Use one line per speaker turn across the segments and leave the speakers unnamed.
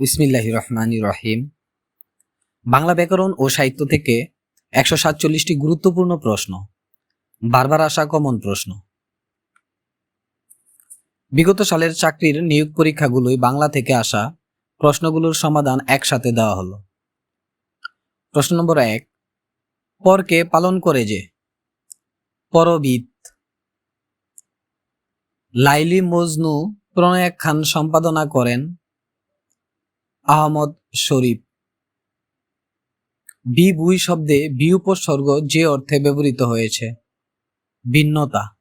বিসমিল্লাহ রহমান রহিম। বাংলা ব্যাকরণ ও সাহিত্য থেকে একশো সাতচল্লিশটি গুরুত্বপূর্ণ প্রশ্ন, বারবার আসা কমন প্রশ্ন। বিগত সালের চাকরির নিয়োগ পরীক্ষাগুলোই বাংলা থেকে আসা প্রশ্নগুলোর সমাধান একসাথে দেওয়া হলো। প্রশ্ন নম্বর এক পরকে পালন করে যে? পরবিদ লাইলি মজনু প্রণয় খান সম্পাদনা করেন আহমদ শরীফ। বি বুই শব্দে বি উপসর্গ যে অর্থে ব্যবহৃত হয়েছে। ভিন্নতা।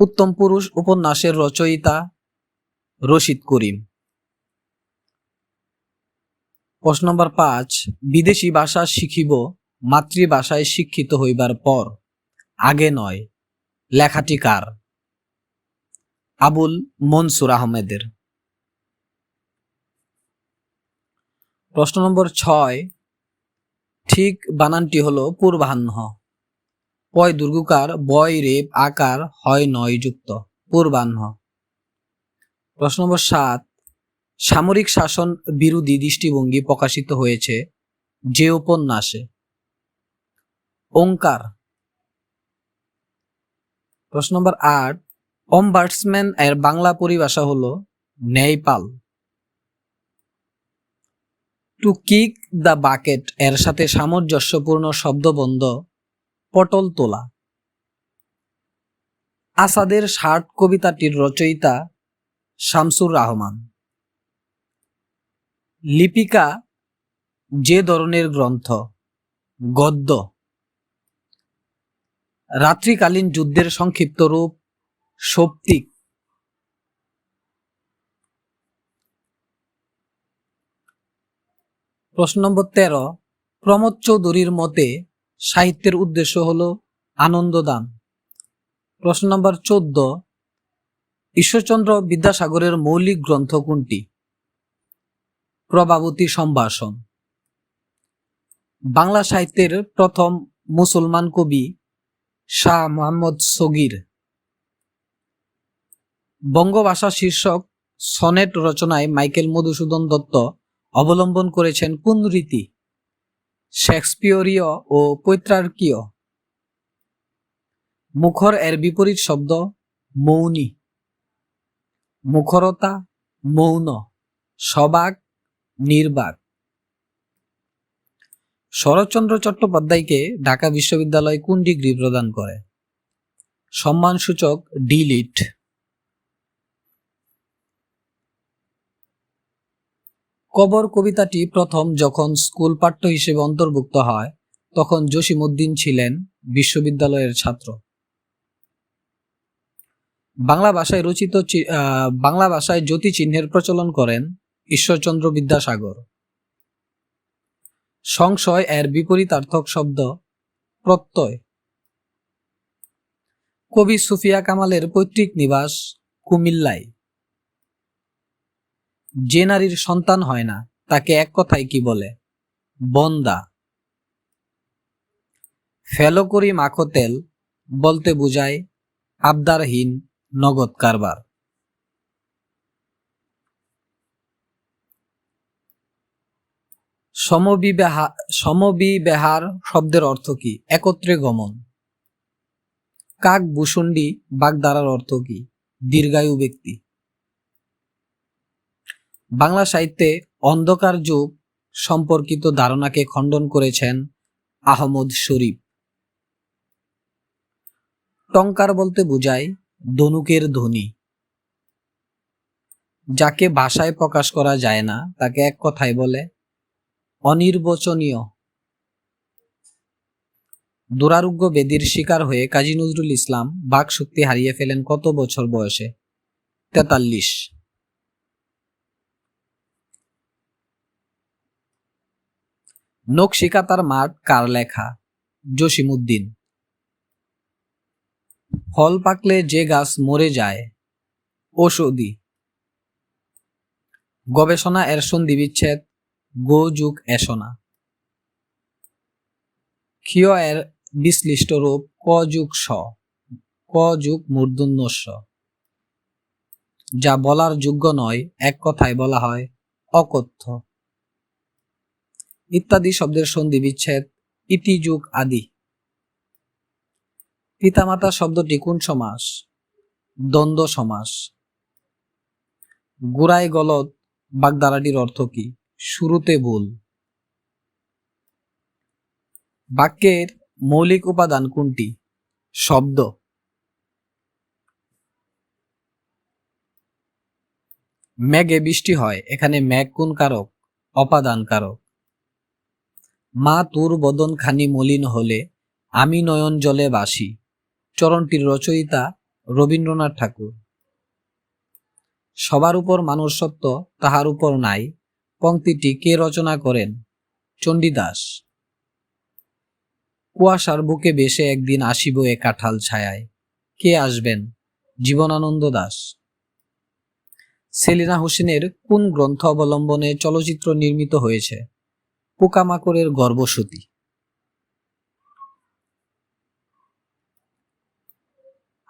উত্তম পুরুষ উপন্যাসের রচয়িতা রশিদ করিম। প্রশ্ন নম্বর পাঁচ, বিদেশি ভাষা শিখিব মাতৃভাষায় শিক্ষিত হইবার পর, আগে নয়, লেখাটি কার? আবুল মনসুর আহমেদের। প্রশ্ন নম্বর ছয়, ঠিক বানানটি হলো পূর্বাহ্ন। পয় দুর্গুকার, বয় রেপ, আকার হয় নয় যুক্ত পূর্বাহ্ন। প্রশ্ন নম্বর সাত, সামরিক শাসন বিরোধী দৃষ্টিভঙ্গি প্রকাশিত হয়েছে যে উপন্যাসে? ওঙ্কার। প্রশ্ন নম্বর আট অম্বার্টসম্যান এর বাংলা পরিভাষা হলো ন্যায়পাল। টু কিক দ্য বাকেট এর সাথে সামঞ্জস্যপূর্ণ শব্দবন্ধ, পটল তোলা। আসাদের ষাট কবিতাটির রচয়িতা শামসুর রহমান। লিপিকা যে ধরনের গ্রন্থ, গদ্য। রাত্রিকালীন যুদ্ধের সংক্ষিপ্ত রূপ, সৌপ্তিক। প্রশ্ন নম্বর তেরো। প্রমোদ চৌধুরীর মতে সাহিত্যের উদ্দেশ্য হল আনন্দদান। প্রশ্ন নম্বর চোদ্দ। ঈশ্বরচন্দ্র বিদ্যাসাগরের মৌলিক গ্রন্থ কোনটি? প্রভাবতী সম্ভাষণ। বাংলা সাহিত্যের প্রথম মুসলমান কবি শাহ মোহাম্মদ সগির। বঙ্গভাষা শীর্ষক সনেট রচনায় মাইকেল মধুসূদন দত্ত অবলম্বন করেছেন কোন রীতি? শেক্সপিয়রীয় ও পৈত্রার্কীয়। মুখর এর বিপরীত শব্দ মৌনী। মুখরতা মৌন, সবাক নির্বাক। শরৎচন্দ্র চট্টোপাধ্যায়কে ঢাকা বিশ্ববিদ্যালয় কোন ডিগ্রি প্রদান করে? সম্মানসূচক ডিলিট। কবর কবিতাটি প্রথম যখন স্কুল পাঠ্য হিসেবে অন্তর্ভুক্ত হয়, তখন জসিমউদ্দিন ছিলেন বিশ্ববিদ্যালয়ের ছাত্র। বাংলা ভাষায় রচিত বাংলা ভাষায় জ্যোতি চিহ্নের প্রচলন করেন ঈশ্বরচন্দ্র বিদ্যাসাগর। সংশয় এর বিপরীতার্থক শব্দ প্রত্যয়। কবি সুফিয়া কামালের পৈতৃক নিবাস কুমিল্লায়। যে নারীর সন্তান হয় না, তাকে এক কথায় কি বলে? বন্দা। ফেলো করি মাখো তেল, বলতে বুঝায় আবদারহীন নগদ কারবার। সমবিবেহা, সমবিবেহার শব্দের অর্থ কি? একত্রে গমন। কাক ভূষণ্ডী বাগধারার অর্থ কি? দীর্ঘায়ু ব্যক্তি। বাংলা সাহিত্যে অন্ধকার যুগ সম্পর্কিত ধারণাকে খণ্ডন করেছেন আহমদ শরীফ। টঙ্কার বলতে বোঝায় ধনুকের ধ্বনি। যাকে ভাষায় প্রকাশ করা যায় না, তাকে এক কথায় বলে অনির্বচনীয়। দুরারোগ্য বেদির শিকার হয়ে কাজী নজরুল ইসলাম বাক শক্তি হারিয়ে ফেলেন কত বছর বয়সে? তেতাল্লিশ। নকশিকাতার মাঠ কার লেখা? জসিমুদ্দিন ফল পাকলে যে গাছ মরে যায়, ঔষধি। গবেষণা এর সন্ধি বিচ্ছেদ, গো যুগ এসনা। ক্ষীয় এর বিশ্লিষ্ট রূপ ক যুগ স, ক যুগ মূর্ধন্য স যা বলার যোগ্য নয়, এক কথায় বলা হয় অকথ্য। ইত্যাদি শব্দের সন্ধি বিচ্ছেদ, ইতি যুগ আদি। পিতামাতা শব্দটি কোন সমাস? দ্বন্দ্ব সমাস। গুড়াই গলত বাগদারাটির অর্থ কি? শুরুতে ভুল। বাক্যের মৌলিক উপাদান কোনটি? শব্দ। মেঘে বৃষ্টি হয়, এখানে মেঘ কোন কারক? অপাদান কারক। মা তোর বদন খানি মলিন হলে আমি নয়ন জলে বাসি। চরণটির রচয়িতা রবীন্দ্রনাথ ঠাকুর। সবার উপর মানুষ সত্য তাহার উপর নাই, পংক্তিটি কে রচনা করেন? চণ্ডীদাস। কুয়াশার বুকে বেশে একদিন আসিব এ কাঁঠাল ছায়ায়। কে আসবেন? জীবনানন্দ দাস। সেলিনা হোসেনের কোন গ্রন্থ অবলম্বনে চলচ্চিত্র নির্মিত হয়েছে? পোকামাকড়ের গর্ভসতী।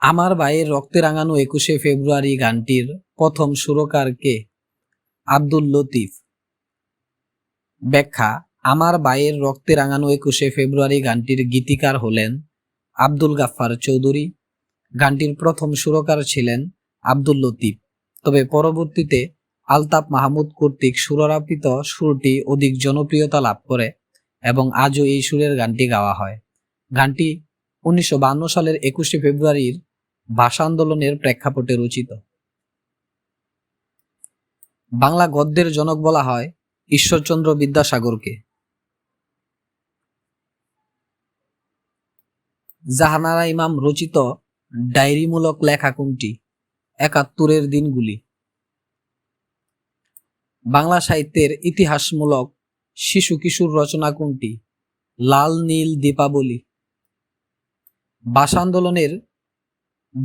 আমার ভাইয়ের রক্তে রাঙানো একুশে ফেব্রুয়ারি গানটির প্রথম সুরকার কে আব্দুল লতিফ। ব্যাখ্যা, আমার ভাইয়ের রক্তে রাঙানো একুশে ফেব্রুয়ারি গানটির গীতিকার হলেন আব্দুল গাফফার চৌধুরী। গানটির প্রথম সুরকার ছিলেন আব্দুল লতিফ। তবে পরবর্তীতে আলতাফ মাহমুদ কর্তৃক সুরারোপিত সুরটি অধিক জনপ্রিয়তা লাভ করে এবং আজও এই সুরের গানটি গাওয়া হয়। গানটি উনিশশো সালের একুশে ফেব্রুয়ারির ভাষা আন্দোলনের প্রেক্ষাপটে রচিত। বাংলা গদ্যের জনক বলা হয় ঈশ্বরচন্দ্র বিদ্যাসাগরকে। জাহানারা ইমাম রচিত ডায়েরিমূলক লেখা কোনটি? একাত্তরের দিনগুলি। বাংলা সাহিত্যের ইতিহাসমূলক শিশু কিশোর রচনা কোনটি? লাল নীল দীপাবলি। ভাষা আন্দোলনের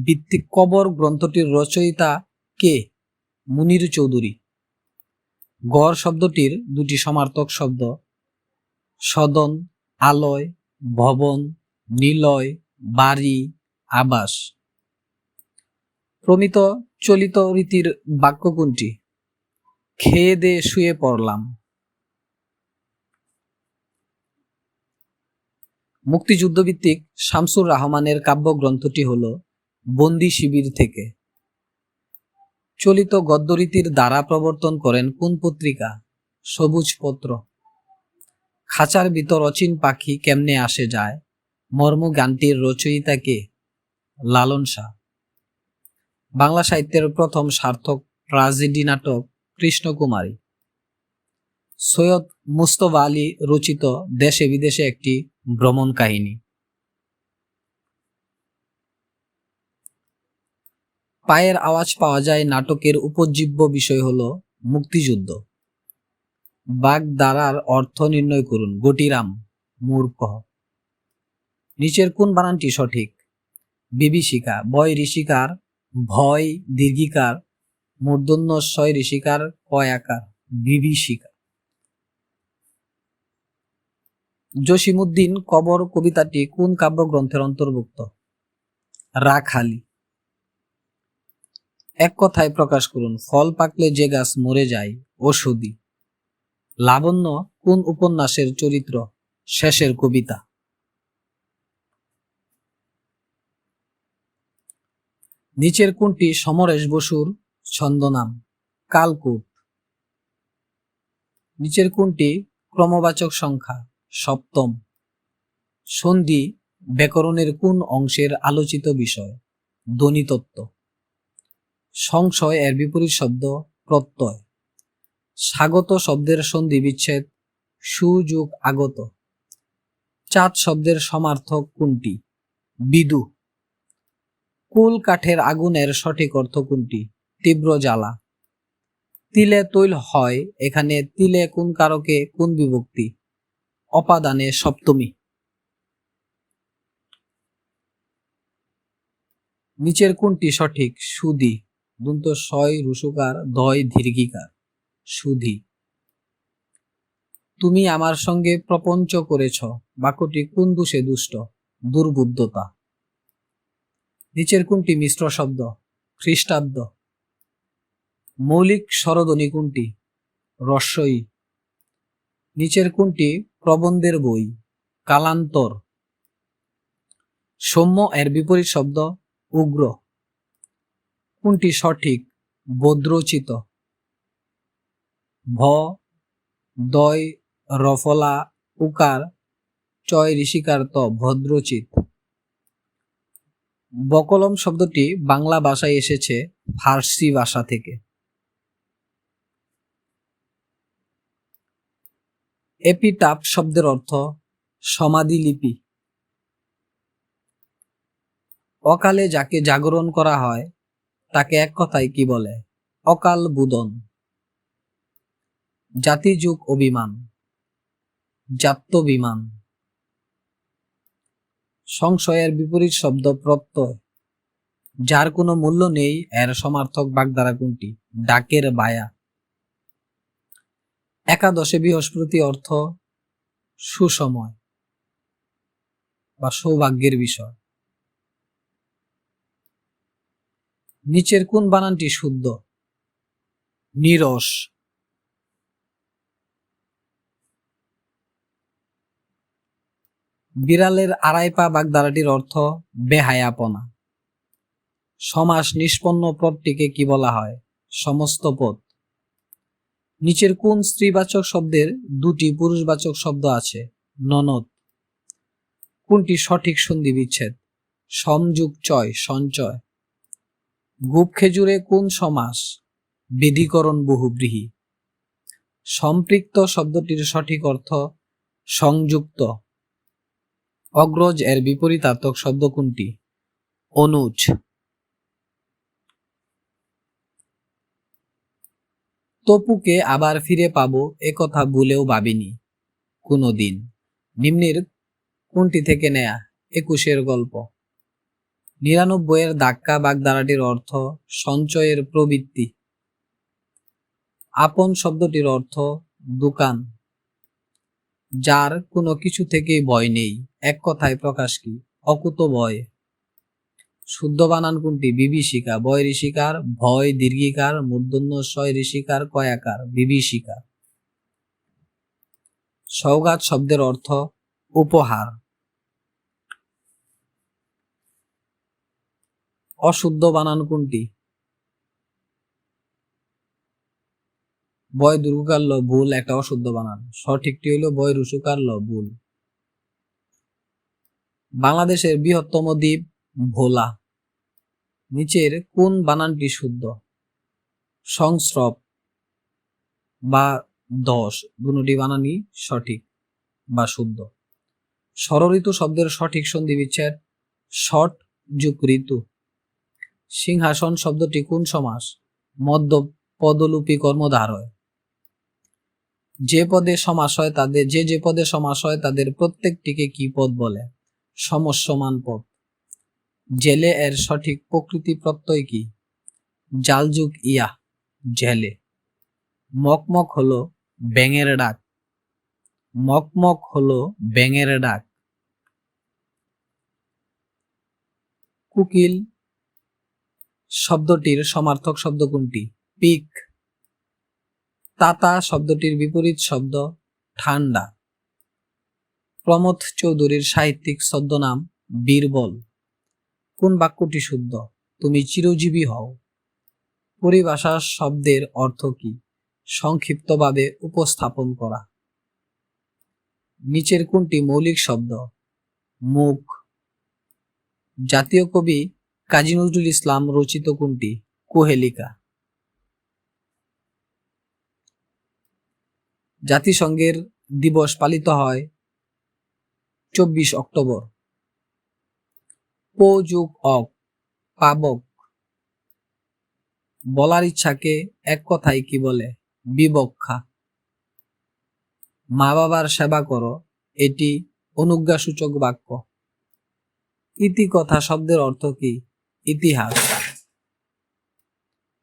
ভিত্তিক কবর গ্রন্থটির রচয়িতা কে? মুনির চৌধুরী। গড় শব্দটির দুটি সমার্থক শব্দ। সদন, আলয়, ভবন, নিলয়, বাড়ি, আবাস। প্রমিত চলিত রীতির বাক্য কোনটি? খেয়ে দে, শুয়ে পড়লাম। মুক্তিযুদ্ধভিত্তিক শামসুর রহমানের কাব্যগ্রন্থটি হল বন্দি শিবির থেকে। চলিত গদ্যরীতির দ্বারা প্রবর্তন করেন কোন পত্রিকা? সবুজ পত্র। খাঁচার ভিতর অচিন পাখি কেমনে আসে যায়? মর্ম গানটির রচয়িতা কে? লালন শাহ। বাংলা সাহিত্যের প্রথম সার্থক ট্রাজেডি নাটক কৃষ্ণকুমারী। সৈয়দ মুস্তফা আলী রচিত দেশে বিদেশে একটি ভ্রমণ কাহিনী। পায়ের আওয়াজ পাওয়া যায় নাটকের উপজীব্য বিষয় হল মুক্তিযুদ্ধ। বাঘ দ্বারার অর্থ নির্ণয় করুন, গটিরাম, মূর্খ। নিচের কোন বানানটি সঠিক? বিভীষিকা, বয় ঋষিকার, ভয় দীর্ঘিকার মূর্ধন্য ছয় ঋষিকার কয়াকার বিভীষিকা জসিমুদ্দিন কবর কবিতাটি কোন কাব্যগ্রন্থের অন্তর্ভুক্ত? রাখালি। এক কথায় প্রকাশ করুন, ফল পাকলে যে গাছ মরে যায় ওষুধি লাবণ্য কোন উপন্যাসের চরিত্র? শেষের কবিতা। নিচের কোনটি সমরেশ বসুর ছন্দনাম কালকুট নিচের কোনটি ক্রমবাচক সংখ্যা, সপ্তম। সন্ধি ব্যাকরণের কোন অংশের আলোচিত বিষয়? ধ্বনিতত্ত্ব। সংশয় এর বিপরীত শব্দ প্রত্যয়। স্বাগত শব্দের সন্ধি বিচ্ছেদ সুযোগ আগত। চাঁদ শব্দের সমার্থক কোনটি? বিদু। কুল কাঠের আগুনের সঠিক অর্থ কোনটি? তীব্র জ্বালা। তিলে তৈল হয়, এখানে তিলে কোন কারকে, কোন বিভক্তি? অপাদানে সপ্তমী। নিচের কোনটি সঠিক? সুদি দন্ত ছয় রুসুকার দয় দীর্ঘিকার সুধি। তুমি আমার সঙ্গে প্রপঞ্চ করেছ, বাক্যটি কোন দোষে দুষ্ট? দুর্বুদ্ধতা। নিচের কোনটি মিশ্র শব্দ? খ্রিস্টাব্দ। মৌলিক স্বরধ্বনি কোনটি? রস্যই। নিচের কোনটি? প্রবন্ধের বই। কালান্তর। সৌম্য এর বিপরীত শব্দ উগ্র। কোনটি সঠিক? বদ্রচিত। ভ, দয়, রফলা, উকার, চয়, ঋষিকার ত, ভদ্রচিত। বকলম শব্দটি বাংলা ভাষায় এসেছে ফার্সি ভাষা থেকে। এপিটাপ শব্দের অর্থ সমাধিলিপি। অকালে যাকে জাগরণ করা হয়, তাকে এক কথায় কি বলে? অকাল বুদন। জাতিযুগ অভিমান। জাপ্ত বিমান। সংশয়ের বিপরীত শব্দ প্রত্যয়। যার কোনো মূল্য নেই, এর সমার্থক বাগধারা কোনটি? ডাকের বায়া। একাদশে বৃহস্পতি অর্থ সুসময় বা সৌভাগ্যের বিষয়। নিচের কোন বানানটি শুদ্ধ? নিরস। বিড়ালের আড়াই পা বাগধারাটির অর্থ বেহায়াপনা। সমাস নিষ্পন্ন পদটিকে কি বলা হয়? সমস্ত পদ। নিচের কোন স্ত্রীবাচক শব্দের দুটি পুরুষবাচক শব্দ আছে? ননদ। কোনটি সঠিক সন্ধি বিচ্ছেদ? সমযুগ চয়, সঞ্চয়। গুপ খেজুরে কোন সমাস? বিধিকরণ বহুব্রীহি। সম্পৃক্ত শব্দটির সঠিক অর্থ সংযুক্ত। অগ্রজ এর বিপরীতার্থক শব্দ কোনটি? অনুজ। তপুকে আবার ফিরে পাবো একথা ভুলেও ভাবিনি। কোনো দিন নিম্নের কোনটি থেকে নেয়া? একুশের গল্প। নিরানব্বইয়ের ধাক্কা বাগদারাটির অর্থ, সঞ্চয়ের প্রবৃত্তি। আপন শব্দটির অর্থ, দোকান। যার কোনো কিছু থেকেই ভয় নেই। এক কথায় প্রকাশ কি? অকুত ভয় শুদ্ধ বানান কোনটি? বিভীষিকা বয় ঋষিকার ভয় দীর্ঘিকার মূর্ধন্য শয় ঋষিকার, কয়াকার বিভীষিকা সৌগাত শব্দের অর্থ উপহার। অশুদ্ধ বানান কোনটি? বয় দুর্গার ল ভুল, একটা অশুদ্ধ বানান সঠিকটি হইল বয় রুসুকার ভুল। বাংলাদেশের বৃহত্তম দ্বীপ ভোলা। নিচের কোন বানানটি শুদ্ধ? সংস্রব বা দশ, দুটি বানানই সঠিক বা শুদ্ধ। ষড়ঋতু শব্দের সঠিক সন্ধি বিচ্ছেদ, ষট যুগ ঋতু। সিংহাসন শব্দটি কোন সমাস? মধ্য পদলুপি কর্মধার হয়। যে পদে সমাস হয় তাদের যে যে পদে সমাস হয় তাদের প্রত্যেকটিকে কি পদ বলে? সমস্যমান পদ। জেলে এর সঠিক প্রকৃতি প্রত্যয় কি? জালযুগ ইয়া, জেলে। মকমক হলো ব্যাঙের ডাক। মকমক হলো ব্যাঙের ডাক। কুকিল শব্দটির সমার্থক শব্দ কোনটি? পিক। তাতা শব্দটির বিপরীত শব্দ ঠান্ডা। প্রমথ চৌধুরীর সাহিত্যিক ছদ্মনাম বীরবল। কোন বাক্যটি শুদ্ধ? তুমি চিরজীবী হও। পরিভাষা শব্দের অর্থ কি? সংক্ষিপ্তভাবে উপস্থাপন করা। নিচের কোনটি মৌলিক শব্দ? মুখ। জাতীয় কবি কাজী নজরুল ইসলাম রচিত কোনটি? কোহেলিকা। জাতিসংঘের দিবস পালিত হয় চব্বিশ অক্টোবর। পো যুগ অক পাবক। বলার ইচ্ছাকে এক কথায় কি বলে? বিবক্ষা। মা বাবার সেবা করো, এটি অনুজ্ঞাসূচক বাক্য। ইতিকথা শব্দের অর্থ কি? ইতিহাস।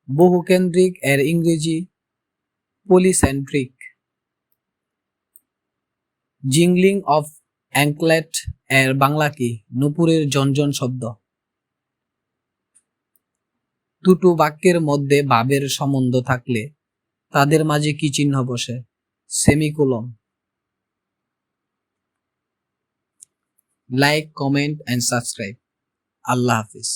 বহুকেন্দ্রিক এর ইংরেজি পলিসেন্ট্রিক জিংলিং অফ অ্যাংকলেট এর বাংলা কি? নুপুরের জনজন শব্দ। দুটো বাক্যের মধ্যে ভাবের সম্বন্ধ থাকলে তাদের মাঝে কি চিহ্ন বসে? Semicolon like comment and subscribe Allah Hafiz.